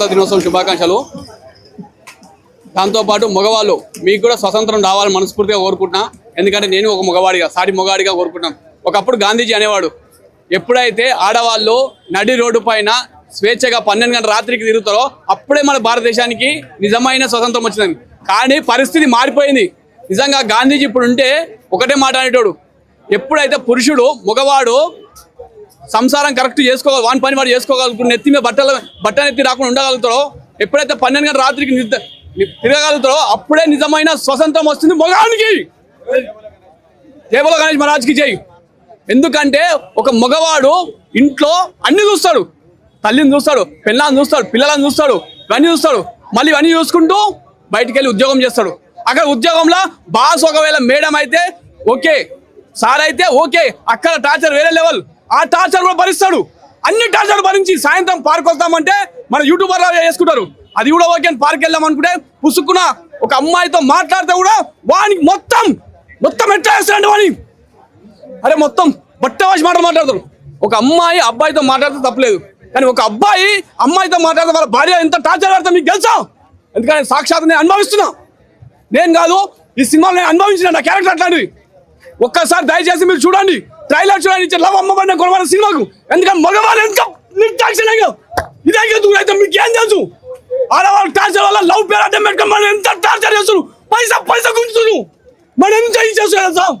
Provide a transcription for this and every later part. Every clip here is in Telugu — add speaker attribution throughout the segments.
Speaker 1: స్వతంత్ర దినోత్సవం శుభాకాంక్షలు. దాంతోపాటు మగవాళ్ళు మీకు కూడా స్వతంత్రం రావాలని మనస్ఫూర్తిగా కోరుకుంటున్నా. ఎందుకంటే నేను ఒక మగవాడిగా సాటి మగవాడిగా కోరుకుంటున్నాను. ఒకప్పుడు గాంధీజీ అనేవాడు. ఎప్పుడైతే ఆడవాళ్ళు నడి రోడ్డు పైన స్వేచ్ఛగా పన్నెండు గంటల రాత్రికి తిరుగుతారో అప్పుడే మన భారతదేశానికి నిజమైన స్వతంత్రం వచ్చింది కానీ పరిస్థితి మారిపోయింది. నిజంగా గాంధీజీ ఇప్పుడు ఉంటే ఒకటే మాట అనేటోడు. ఎప్పుడైతే పురుషుడు మగవాడు సంసారం కరెక్ట్ చేసుకోవాలి వాని పని వాడు చేసుకోగలుగుతాడు. నెత్తి మీద బట్టలు బట్టలు ఎత్తి రాకుండా ఉండగలుగుతాడో ఎప్పుడైతే పన్నెండు గంటల రాత్రికి తిరగలుగుతాడో అప్పుడే నిజమైన స్వతంత్రం వస్తుంది మగానికి. జయబల గణేష్ మహారాజ్కి చేయి ఎందుకంటే ఒక మగవాడు ఇంట్లో అన్ని చూస్తాడు. తల్లిని చూస్తాడు పిల్లలను చూస్తాడు పిల్లలను చూస్తాడు ఇవన్నీ చూస్తాడు. మళ్ళీ ఇవన్నీ చూసుకుంటూ బయటికి వెళ్ళి ఉద్యోగం చేస్తాడు. అక్కడ ఉద్యోగంలో బాస్ ఒకవేళ మేడం అయితే ఓకే. సార్ అయితే ఓకే. అక్కడ టార్చర్ వేరే లెవెల్. ఆ టార్చర్ కూడా భరిస్తాడు. అన్ని టార్చర్ భరించి సాయంత్రం పార్క్ వస్తామంటే మన యూట్యూబర్ వేసుకుంటారు అది కూడా ఓకే అని పార్క్ వెళ్దాం అనుకుంటే పుసుక్కున ఒక అమ్మాయితో మాట్లాడితే కూడా వానికి మొత్తం మొత్తం ఎట్లా వేస్తాడు వాని? అరే మొత్తం బట్ట వాసి మాటలు మాట్లాడతారు ఒక అమ్మాయి అబ్బాయితో మాట్లాడితే తప్పలేదు. కానీ ఒక అబ్బాయి అమ్మాయితో మాట్లాడితే వాళ్ళ భార్య ఎంత టార్చర్ పెడతా మీకు తెలుసా? ఎందుకంటే సాక్షాత్ నేను అనుభవిస్తున్నా. నేను కాదు ఈ సినిమాలో నేను అనుభవించిన నా క్యారెక్టర్ అట్లాంటివి ఒక్కసారి దయచేసి మీరు చూడండి. ట్రైలర్ చూడండి లవ్ అమ్మబడిన కొనవాళ్ళ సినిమాకు. ఎందుకంటే మగవాళ్ళు ఎంత నిర్దాక్షిణ్యంగా ఇదే కదా అయితే మీకు ఏం తెలుసు? ఆడవాళ్ళు టార్చర్ వల్ల లవ్ పేరు అడ్డం పెట్టుకుని మనం ఎంత టార్చర్ చేస్తున్నారు? పైసా పైసా గుంజుతున్నారు. మనం ఎంత చేస్తున్నారు సార్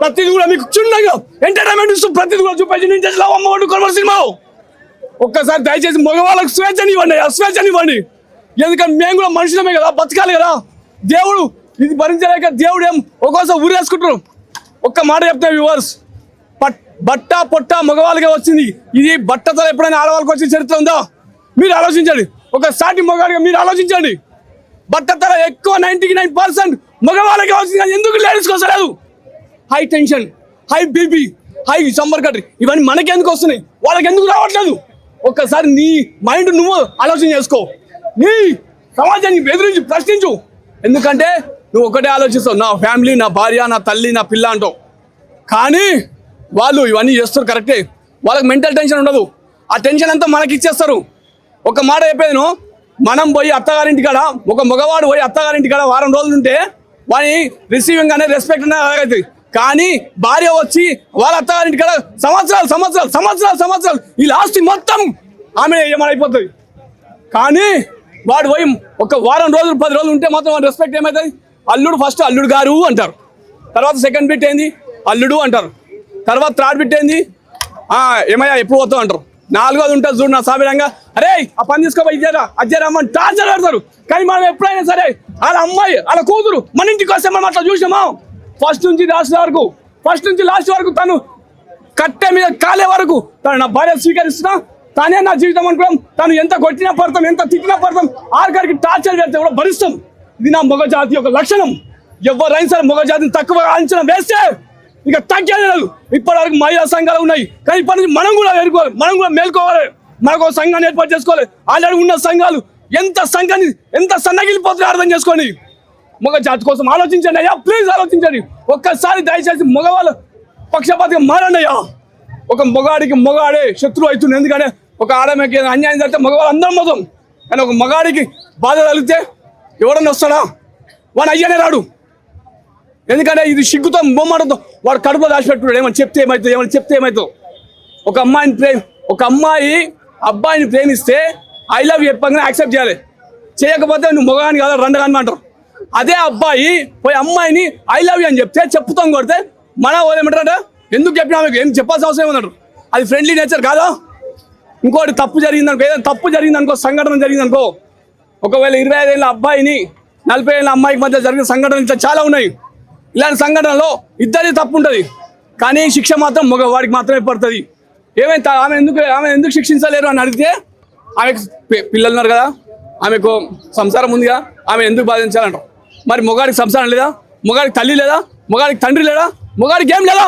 Speaker 1: ప్రతిది కూడా మీకు చిన్నగా ఎంటర్టైన్మెంట్ ఇస్తూ ప్రతిది కూడా చూపించి నేను చేసి లవ్ అమ్మబడి కొనవాళ్ళ సినిమా. ఒక్కసారి దయచేసి మగవాళ్ళకు స్వేచ్ఛనివ్వండి ఆ స్వేచ్ఛనివ్వండి ఎందుకంటే మేము కూడా మనుషులమే కదా బతకాలి కదా. దేవుడు ఇది భరించలేక దేవుడు ఏం ఒక్కోసారి ఊరేసుకుంటారు ఒక్క మాట చెప్తే వ్యూవర్స్ బట్ట పొట్ట మగవాళ్ళకే వచ్చింది. ఇది బట్టతో ఎప్పుడైనా ఆడవాళ్ళకి వచ్చిన చరిత్ర ఉందా? మీరు ఆలోచించండి. ఒకసారి మగవాడిగా మీరు ఆలోచించండి. బట్ట ధర ఎక్కువ నైన్టీకి నైన్ పర్సెంట్ మగవాళ్ళకే వచ్చింది కానీ ఎందుకు లేడీస్కి వస్తలేదు? High tension high BP high summer కట్రీ ఇవన్నీ మనకి ఎందుకు వస్తున్నాయి? వాళ్ళకి ఎందుకు రావట్లేదు? ఒక్కసారి నీ మైండ్ నువ్వు ఆలోచన చేసుకో. నీ సమాజాన్ని బెదిరించి ప్రశ్నించు. ఎందుకంటే నువ్వు ఒకటే ఆలోచిస్తావు. నా ఫ్యామిలీ నా భార్య నా తల్లి నా పిల్ల అంటావు. కానీ వాళ్ళు ఇవన్నీ చేస్తారు కరెక్టే. వాళ్ళకి మెంటల్ టెన్షన్ ఉండదు. ఆ టెన్షన్ అంతా మనకి ఇచ్చేస్తారు. ఒక మాట చెప్పేది మనం పోయి అత్తగారింటి కాడ ఒక మగవాడు పోయి అత్తగారింటి కాడ వారం రోజులు ఉంటే వాని రిసీవింగ్ అనేది రెస్పెక్ట్ అనేది కానీ భార్య వచ్చి వాళ్ళ అత్తగారింటి కాడ సంవత్సరాలు సంవత్సరాలు సంవత్సరాలు సంవత్సరాలు ఈ లాస్ట్ మొత్తం ఆమె ఏమైపోతుంది కానీ వాడు పోయి ఒక వారం రోజులు పది రోజులు ఉంటే మాత్రం వాడి రెస్పెక్ట్ ఏమవుతుంది అల్లుడు ఫస్ట్ అల్లుడు గారు అంటారు. తర్వాత సెకండ్ బిట్ ఏంది? అల్లుడు అంటారు. తర్వాత త్రాడు బిట్ ఆ, ఏమయ్యా ఎప్పుడు పోతావు అంటారు. నాలుగోది ఉంటుంది చూడు నా సాబిరంగా. అరే ఆ పని తీసుకోబోయి ఇచ్చారా అజ్జారమ్మని టార్చర్ పెడతారు. కానీ మనం ఎప్పుడైనా సరే వాళ్ళ అమ్మాయి వాళ్ళ కూతురు మన ఇంటికి వస్తే మనం అట్లా చూసామా ఫస్ట్ నుంచి లాస్ట్ వరకు ఫస్ట్ నుంచి లాస్ట్ వరకు తను కట్టె మీద కాలే వరకు తను నా భార్య స్వీకరిస్తున్నా. తానే నా జీవితం అనుకున్నాం. తను ఎంత కొట్టినా పడతాం ఎంత తిట్టినా పడతాం. ఆఖరికి టార్చర్ పెడితే కూడా భరిస్తాం. ఇది నా మగ జాతి యొక్క లక్షణం. ఎవరైనా సరే మగ జాతిని తక్కువ అంచనా వేస్తే ఇక తగ్గేది లేదు. ఇప్పటి వరకు మహిళా సంఘాలు ఉన్నాయి. కానీ ఇప్పటి నుంచి మనం కూడా ఎదుర్కోవాలి. మనం కూడా మేల్కోవాలి. మనకు ఒక సంఘాన్ని ఏర్పాటు చేసుకోవాలి. ఆల్రెడీ ఉన్న సంఘాలు ఎంత సంఘాన్ని ఎంత సన్నగిలిపోతున్నాయో అర్థం చేసుకోండి. మగ జాతి కోసం ఆలోచించండి అయ్యా. ప్లీజ్ ఆలోచించండి. ఒక్కసారి దయచేసి మగవాళ్ళు పక్షపాతిగా మారండి అయ్యా. ఒక మగాడికి మగాడే శత్రువు అవుతుంది ఎందుకంటే ఒక ఆడమకి ఏదైనా అన్యాయం జరిగితే మగవాళ్ళు అందరం మొత్తం కానీ ఒక మగాడికి బాధ కలిగితే ఎవడన్నా వస్తాడా? వాడు అయ్యనే రాడు. ఎందుకంటే ఇది సిగ్గుతో బొమ్మడంతో వాడు కడుపులో దాచిపెట్టుడు ఏమని చెప్తే ఏమవుతుంది ఏమని చెప్తే ఏమవుతుంది ఒక అమ్మాయిని ప్రేమ ఒక అమ్మాయి అబ్బాయిని ప్రేమిస్తే ఐ లవ్ చెప్పగానే యాక్సెప్ట్ చేయాలి. చేయకపోతే నువ్వు మొగాని కాదు రండగాని అంటారు. అదే అబ్బాయి పోయి అమ్మాయిని ఐ లవ్ యూ అని చెప్తే చెప్పుతాం కొడితే మన వాళ్ళు ఏమంటారంటే? ఎందుకు చెప్పినా మీకు? ఏం చెప్పాల్సిన అవసరం ఏమన్నారు అది ఫ్రెండ్లీ నేచర్ కాదా? ఇంకోటి తప్పు జరిగిందనుకో ఏదైనా తప్పు జరిగిందనుకో సంఘటన జరిగిందనుకో ఒకవేళ ఇరవై ఐదేళ్ళ అబ్బాయిని నలభై ఏళ్ళ అమ్మాయికి మధ్య జరిగిన సంఘటనలు ఇంత చాలా ఉన్నాయి. ఇలాంటి సంఘటనలో ఇద్దరి తప్పు ఉంటుంది కానీ శిక్ష మాత్రం మగవాడికి మాత్రమే పడుతుంది. ఏమైంది ఆమె ఎందుకు ఆమె ఎందుకు శిక్షించలేరు అని అడిగితే ఆమెకు పిల్లలు ఉన్నారు కదా ఆమెకు సంసారం ఉందిగా ఆమె ఎందుకు బాధించాలంటారు? మరి మొగాడికి సంసారం లేదా? మొగాడికి తల్లి లేదా? మొగాడికి తండ్రి లేదా? మొగాడికి ఏం లేదా?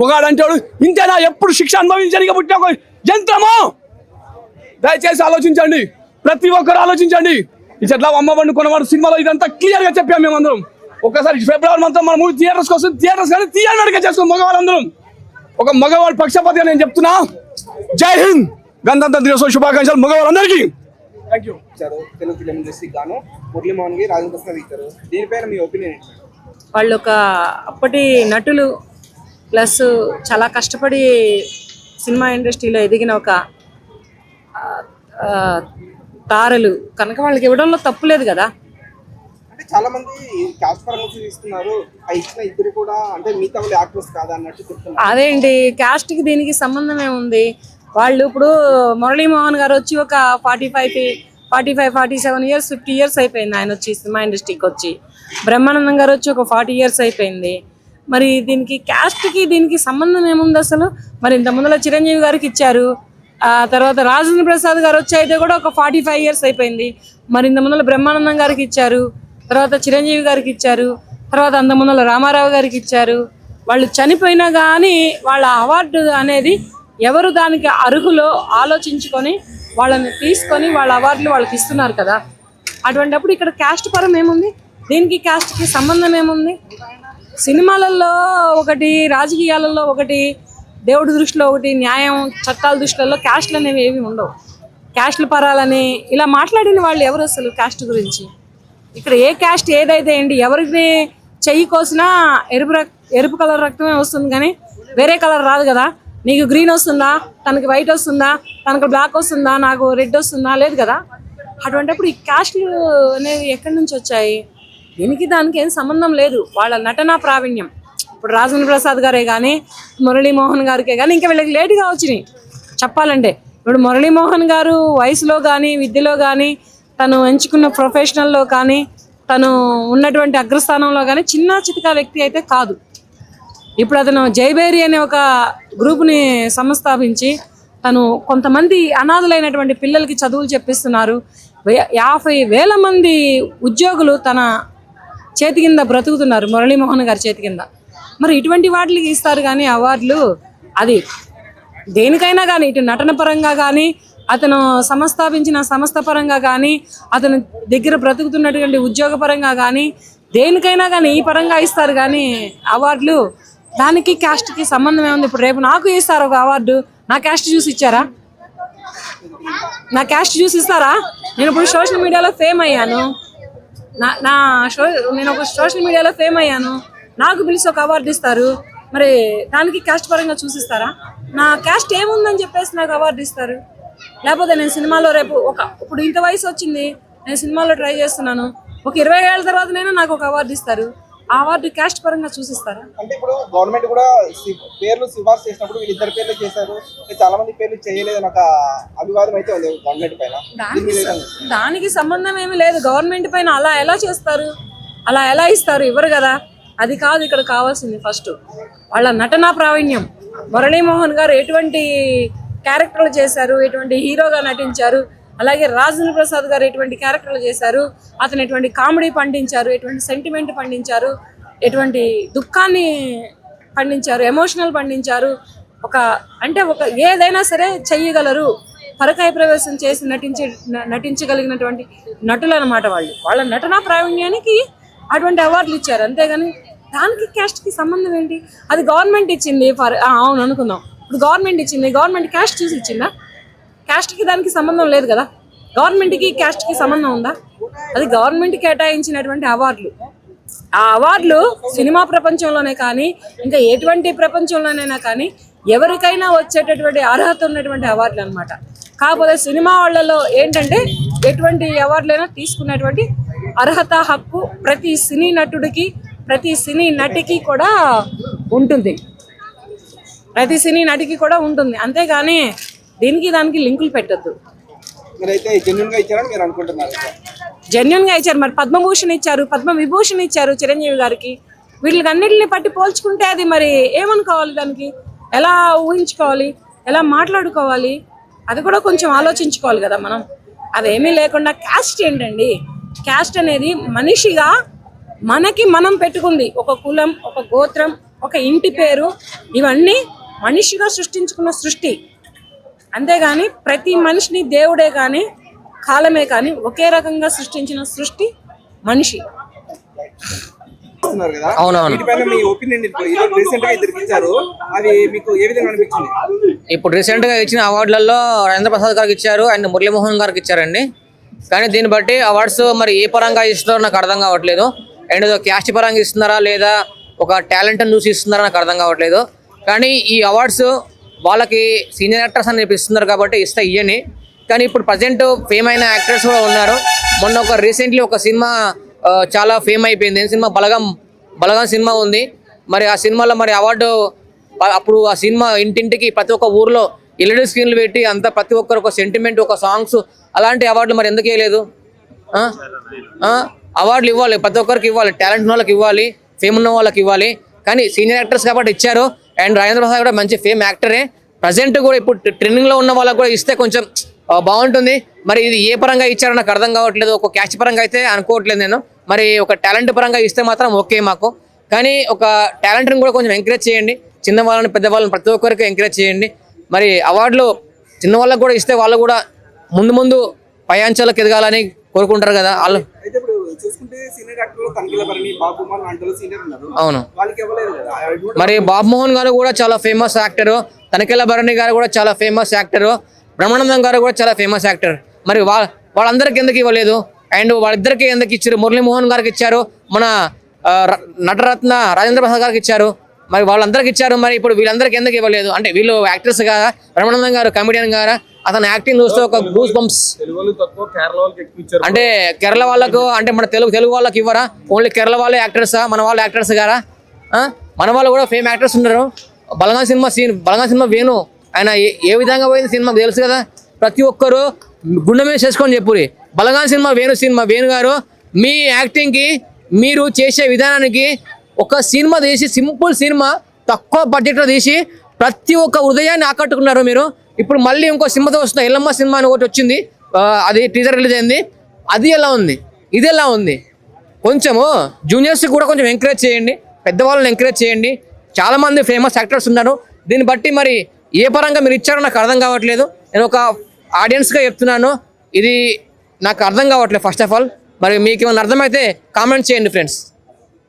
Speaker 1: మొగాడు అంటాడు ఇంతేనా? ఎప్పుడు శిక్ష అనుభవించడానికి పుట్టిన ఒక యంత్రము! దయచేసి ఆలోచించండి. ప్రతి ఒక్కరు ఆలోచించండి. ఈ చెట్ల అమ్మబడిని కొనవాడు సినిమాలో ఇదంతా క్లియర్గా చెప్పాము చెప్పాం మేమందరం. ఒకసారి ఫిబ్రవరి మంత్ మన మూవీ థియేటర్స్ కోసం థియేటర్స్ కానీ థియేటర్ అడిగే చేసుకో మగవాళ్ళందరం. ఒక మగవాడు పక్షపాతిగా నేను చెప్తున్నా. జై హింద్. గణతంత్ర దినోత్సవ శుభాకాంక్షలు మగవాళ్ళందరికీ. థ్యాంక్ యూ
Speaker 2: ఇచ్చారు. తెలుగు ఫిలిం ఇండస్ట్రీకి గాను మురళీమోహన్కి రాజేంద్ర ప్రసాద్ ఇచ్చారు. దీనిపైన మీ ఒపీనియన్ ఏంటి?
Speaker 3: వాళ్ళు ఒక అప్పటి నటులు ప్లస్ చాలా కష్టపడి సినిమా ఇండస్ట్రీలో ఎదిగిన ఒక తారలు. కనుక వాళ్ళకి ఇవ్వడంలో తప్పు లేదు కదా.
Speaker 2: అంటే చాలా మంది క్యాస్ట్ పరంగా చూపిస్తున్నారు ఆ ఇచ్చిన ఇద్దరు కూడా అంటే మిగతా వాళ్ళు యాక్టర్స్ కాదా అన్నట్టు చెప్తున్నారు.
Speaker 3: అదేంటి క్యాస్ట్కి దీనికి సంబంధం ఏముంది? వాళ్ళు ఇప్పుడు మురళీమోహన్ గారు వచ్చి ఒక forty five forty five forty seven years fifty years అయిపోయింది ఆయన వచ్చి సినిమా ఇండస్ట్రీకి వచ్చి. బ్రహ్మానందం గారు వచ్చి ఒక ఫార్టీ ఇయర్స్ అయిపోయింది. మరి దీనికి క్యాస్ట్కి దీనికి సంబంధం ఏముంది అసలు? మరి ఇంత ముందులో చిరంజీవి గారికి ఇచ్చారు. ఆ తర్వాత రాజేంద్ర ప్రసాద్ గారు వచ్చి అయితే కూడా ఒక ఫార్టీ ఫైవ్ ఇయర్స్ అయిపోయింది. మరి ఇంత ముందులో బ్రహ్మానందం గారికి ఇచ్చారు. తర్వాత చిరంజీవి గారికి ఇచ్చారు. తర్వాత అందమున్నల రామారావు గారికి ఇచ్చారు. వాళ్ళు చనిపోయినా కానీ వాళ్ళ అవార్డు అనేది ఎవరు దానికి అర్హులో ఆలోచించుకొని వాళ్ళని తీసుకొని వాళ్ళ అవార్డులు వాళ్ళకి ఇస్తున్నారు కదా. అటువంటిప్పుడు ఇక్కడ క్యాస్ట్ పరం ఏముంది? దీనికి క్యాస్ట్కి సంబంధం ఏముంది? సినిమాలలో ఒకటి రాజకీయాలలో ఒకటి దేవుడి దృష్టిలో ఒకటి న్యాయం చట్టాల దృష్టిలో క్యాస్ట్లు అనేవి ఏవి ఉండవు. క్యాస్ట్లు పరాలని ఇలా మాట్లాడిన వాళ్ళు ఎవరు అసలు క్యాస్ట్ గురించి? ఇక్కడ ఏ క్యాస్ట్ ఏదైతే ఏంటి ఎవరికి చెయ్యి కోసినా ఎరుపు రక్ ఎరుపు కలర్ రక్తమే వస్తుంది కానీ వేరే కలర్ రాదు కదా. నీకు గ్రీన్ వస్తుందా తనకి వైట్ వస్తుందా తనకు బ్లాక్ వస్తుందా నాకు రెడ్ వస్తుందా లేదు కదా. అటువంటిప్పుడు ఈ క్యాస్ట్లు అనేవి ఎక్కడి నుంచి వచ్చాయి? దీనికి దానికి ఏం సంబంధం లేదు. వాళ్ళ నటనా ప్రావీణ్యం. ఇప్పుడు రాజేంద్ర ప్రసాద్ గారే కానీ మురళీమోహన్ గారికే కానీ ఇంకా వీళ్ళకి లేటుగా వచ్చినాయి. చెప్పాలంటే ఇప్పుడు మురళీమోహన్ గారు వయసులో కానీ విద్యలో కానీ తను ఎంచుకున్న ప్రొఫెషనల్లో కానీ తను ఉన్నటువంటి అగ్రస్థానంలో కానీ చిన్న చితకా వ్యక్తి అయితే కాదు. ఇప్పుడు అతను జైబేరి అనే ఒక గ్రూప్ని సంస్థాపించి తను కొంతమంది అనాథలైనటువంటి పిల్లలకి చదువులు చెప్పిస్తున్నారు. యాభై వేల మంది ఉద్యోగులు తన చేతి కింద బ్రతుకుతున్నారు మురళీమోహన్ గారి చేతి కింద. మరి ఇటువంటి వాటికి ఇస్తారు కానీ అవార్డులు అది దేనికైనా కానీ ఇటు నటన పరంగా కానీ అతను సంస్థాపించిన సంస్థ పరంగా కానీ అతను దగ్గర బ్రతుకుతున్నటువంటి ఉద్యోగ పరంగా కానీ దేనికైనా కానీ ఈ పరంగా ఇస్తారు కానీ అవార్డులు దానికి క్యాస్ట్కి సంబంధం ఏముంది? ఇప్పుడు రేపు నాకు ఇస్తారు ఒక అవార్డు. నా క్యాస్ట్ చూసి ఇచ్చారా? నా క్యాస్ట్ చూసి ఇస్తారా? నేను ఇప్పుడు సోషల్ మీడియాలో ఫేమ్ అయ్యాను. నా నా షో నేను ఒక సోషల్ మీడియాలో ఫేమ్ అయ్యాను. నాకు పిలిచి ఒక అవార్డు ఇస్తారు. మరి దానికి క్యాస్ట్ పరంగా చూసిస్తారా? నా క్యాస్ట్ ఏముందని చెప్పేసి నాకు అవార్డు ఇస్తారు. లేకపోతే నేను సినిమాలో రేపు ఒక ఇప్పుడు ఇంత వయసు వచ్చింది నేను సినిమాలో ట్రై చేస్తున్నాను. ఒక ఇరవై ఏళ్ళ తర్వాత నేను నాకు ఒక అవార్డు ఇస్తారు. ఆ అవార్డు క్యాస్ట్ పరంగా చూసిస్తారా?
Speaker 2: అంటే ఇప్పుడు గవర్నమెంట్ కూడా పేర్లు సిఫార్సు చేసినప్పుడు వీళ్ళిద్దరు పేర్లు చేశారు. చాలా మంది పేర్లు చేయలేదని ఒక అభివాదం అయితే ఉంది గవర్నమెంట్ పైన. దీని మీద ఏమంటారు?
Speaker 3: దానికి సంబంధం ఏమీ లేదు. గవర్నమెంట్ పైన అలా ఎలా చేస్తారు? అలా ఎలా ఇస్తారు? ఇవ్వరు కదా. అది కాదు ఇక్కడ కావాల్సింది ఫస్ట్ వాళ్ళ నటనా ప్రావీణ్యం. మురళీమోహన్ గారు ఎటువంటి క్యారెక్టర్లు చేశారు ఎటువంటి హీరోగా నటించారు అలాగే రాజేంద్ర ప్రసాద్ గారు ఎటువంటి క్యారెక్టర్లు చేశారు అతను ఎటువంటి కామెడీ పండించారు ఎటువంటి సెంటిమెంట్ పండించారు ఎటువంటి దుఃఖాన్ని పండించారు ఎమోషనల్ పండించారు ఒక అంటే ఒక ఏదైనా సరే చెయ్యగలరు. పరకాయ ప్రవేశం చేసి నటించే నటించగలిగినటువంటి నటులు అనమాట వాళ్ళు. వాళ్ళ నటనా ప్రావీణ్యానికి అటువంటి అవార్డులు ఇచ్చారు. అంతేగాని దానికి క్యాస్ట్కి సంబంధం ఏంటి? అది గవర్నమెంట్ ఇచ్చింది. ఫర్ అవును అనుకుందాం. ఇప్పుడు గవర్నమెంట్ ఇచ్చింది గవర్నమెంట్ క్యాస్ట్ చూసి ఇచ్చిందా? క్యాస్ట్కి దానికి సంబంధం లేదు కదా? గవర్నమెంట్కి క్యాస్ట్కి సంబంధం ఉందా? అది గవర్నమెంట్ కేటాయించినటువంటి అవార్డులు. ఆ అవార్డులు సినిమా ప్రపంచంలోనే కానీ ఇంకా ఎటువంటి ప్రపంచంలోనైనా కానీ ఎవరికైనా వచ్చేటటువంటి అర్హత ఉన్నటువంటి అవార్డులు అనమాట కాకపోతే సినిమా వాళ్ళలో ఏంటంటే ఎటువంటి అవార్డులైనా తీసుకున్నటువంటి అర్హత హక్కు ప్రతి సినీ నటుడికి ప్రతి సినీ నటికి కూడా ఉంటుంది. ప్రతి సినీ నటికి కూడా ఉంటుంది. అంతేగాని దీనికి దానికి లింకులు పెట్టద్దు. జెన్యున్గా ఇచ్చారు? మరి పద్మభూషణ్ ఇచ్చారు. పద్మ విభూషణ్ ఇచ్చారు. చిరంజీవి గారికి. వీటికి అన్నిటిని పట్టి పోల్చుకుంటే అది మరి ఏమనుకోవాలి దానికి? ఎలా ఊహించుకోవాలి? ఎలా మాట్లాడుకోవాలి? అది కూడా కొంచెం ఆలోచించుకోవాలి కదా మనం. అదేమీ లేకుండా క్యాస్ట్ ఏంటండి? క్యాస్ట్ అనేది మనిషిగా మనకి మనం పెట్టుకుంది. ఒక కులం ఒక గోత్రం ఒక ఇంటి పేరు ఇవన్నీ మనిషిగా సృష్టించుకున్న సృష్టి. అంతేగాని ప్రతి మనిషిని దేవుడే కానీ కాలమే కానీ ఒకే రకంగా సృష్టించిన సృష్టి మనిషి.
Speaker 2: ఇస్తున్నారు కదా?
Speaker 4: అవునవును.
Speaker 2: వీటిపైన మీ ఒపీనియన్ రీసెంట్గా ఇద్దరికి ఇచ్చారు అది మీకు ఏ విధంగా అనిపించింది?
Speaker 4: ఇప్పుడు రీసెంట్గా ఇచ్చిన అవార్డులలో రాజేంద్ర ప్రసాద్ గారికి ఇచ్చారు అండ్ మురళీమోహన్ గారికి ఇచ్చారండి. కానీ దీన్ని బట్టి అవార్డ్స్ మరి ఏ పరంగా ఇస్తున్నారో నాకు అర్థం కావట్లేదు. అండ్ క్యాస్ట్ పరంగా ఇస్తున్నారా లేదా ఒక టాలెంట్ చూసి ఇస్తున్నారా నాకు అర్థం కావట్లేదు. కానీ ఈ అవార్డ్స్ వాళ్ళకి సీనియర్ యాక్టర్స్ అని ఇస్తున్నారు కాబట్టి ఇస్తే ఇయ్యని కానీ ఇప్పుడు ప్రజెంట్ ఫేమ్ అయిన యాక్టర్స్ కూడా ఉన్నారు. మొన్న ఒక రీసెంట్లీ ఒక సినిమా చాలా ఫేమ్ అయిపోయింది. సినిమా? బలగం బలగం సినిమా ఉంది. మరి ఆ సినిమాలో మరి అవార్డు అప్పుడు ఆ సినిమా ఇంటింటికి ప్రతి ఒక్క ఊర్లో ఎల్ఈడి స్క్రీన్లు పెట్టి అంత ప్రతి ఒక్కరు ఒక సెంటిమెంట్ ఒక సాంగ్స్ అలాంటి అవార్డులు మరి ఎందుకు వేయలేదు అవార్డులు ఇవ్వాలి. ప్రతి ఒక్కరికి ఇవ్వాలి. టాలెంట్ ఉన్న వాళ్ళకి ఇవ్వాలి. ఫేమ్ ఉన్న వాళ్ళకి ఇవ్వాలి. కానీ సీనియర్ యాక్టర్స్ కాబట్టి ఇచ్చారు. అండ్ రాజేంద్ర ప్రసాద్ కూడా మంచి ఫేమ్ యాక్టరే ప్రజెంట్ కూడా ఇప్పుడు ట్రెండింగ్ ఉన్న వాళ్ళకు కూడా ఇస్తే కొంచెం బాగుంటుంది. మరి ఇది ఏ పరంగా ఇచ్చారో నాకు అర్థం కావట్లేదు. ఒక క్యాచ్ పరంగా అయితే అనుకోవట్లేదు నేను. మరి ఒక టాలెంట్ పరంగా ఇస్తే మాత్రం ఓకే మాకు. కానీ ఒక టాలెంట్ని కూడా కొంచెం ఎంకరేజ్ చేయండి. చిన్న వాళ్ళని పెద్దవాళ్ళని ప్రతి ఒక్కరికి ఎంకరేజ్ చేయండి. మరి అవార్డులు చిన్న వాళ్ళకి కూడా ఇస్తే వాళ్ళు కూడా ముందు ముందు పయాంచాలకు ఎదగాలని కోరుకుంటారు కదా. వాళ్ళు
Speaker 2: చూసుకుంటే సీనియర్ బాబు కుమార్ అంటలు సీనియర్ ఉన్నారు.
Speaker 4: అవును.
Speaker 2: వాళ్ళకి ఇవ్వలేదు కదా?
Speaker 4: మరి బాబు మోహన్ గారు కూడా చాలా ఫేమస్ యాక్టర్ తనికెళ్ళ భరణి గారు కూడా చాలా ఫేమస్ యాక్టర్ బ్రహ్మానందం గారు కూడా చాలా ఫేమస్ యాక్టర్ మరి వా వాళ్ళందరికీ ఎందుకు ఇవ్వలేదు? అండ్ వాళ్ళిద్దరికి ఎందుకు ఇచ్చారు? మురళీమోహన్ గారికి ఇచ్చారు. మన నటరత్న రాజేంద్ర ప్రసాద్ గారికి ఇచ్చారు. మరి వాళ్ళందరికి ఇచ్చారు మరి ఇప్పుడు వీళ్ళందరికీ ఎందుకు ఇవ్వలేదు? అంటే వీళ్ళు యాక్టర్స్ గారా బ్రహ్మానందం గారు కమెడియన్ గారా అతను యాక్టింగ్ చూస్తే ఒక గూస్ బంప్స్ అంటే కేరళ వాళ్ళకు అంటే మన తెలుగు తెలుగు వాళ్ళకి ఇవ్వరా? ఓన్లీ కేరళ వాళ్ళే యాక్టర్సా మన వాళ్ళు యాక్టర్స్ గారా? మన వాళ్ళు కూడా ఫేమ్ యాక్టర్స్ ఉన్నారు. Balaga cinema scene Balaga cinema Venu. ఆయన ఏ- ఏ విధంగా పోయింది సినిమా తెలుసు కదా? ప్రతి ఒక్కరు గుండె మీద చేసుకొని చెప్పురి. బలగా సినిమా వేణు సినిమా వేణు గారు మీ యాక్టింగ్కి మీరు చేసే విధానానికి ఒక సినిమా తీసి సింపుల్ సినిమా తక్కువ బడ్జెట్లో తీసి ప్రతి ఒక్క హృదయాన్ని ఆకట్టుకున్నారు మీరు. ఇప్పుడు మళ్ళీ ఇంకో సినిమాతో వస్తున్న ఎల్లమ్మ సినిమా అని ఒకటి వచ్చింది. అది టీజర్ రిలీజ్ అయింది. అది ఎలా ఉంది? ఇది ఎలా ఉంది? కొంచెము జూనియర్స్ కూడా కొంచెం ఎంకరేజ్ చేయండి. పెద్దవాళ్ళని ఎంకరేజ్ చేయండి. చాలామంది ఫేమస్ యాక్టర్స్ ఉన్నారు. దీన్ని బట్టి మరి ఏ పరంగా మీరు ఇచ్చారో నాకు అర్థం కావట్లేదు. నేను ఒక ఆడియన్స్గా చెప్తున్నాను. ఇది నాకు అర్థం కావట్లేదు ఫస్ట్ ఆఫ్ ఆల్ మరి మీకు ఏమైనా అర్థమైతే కామెంట్ చేయండి ఫ్రెండ్స్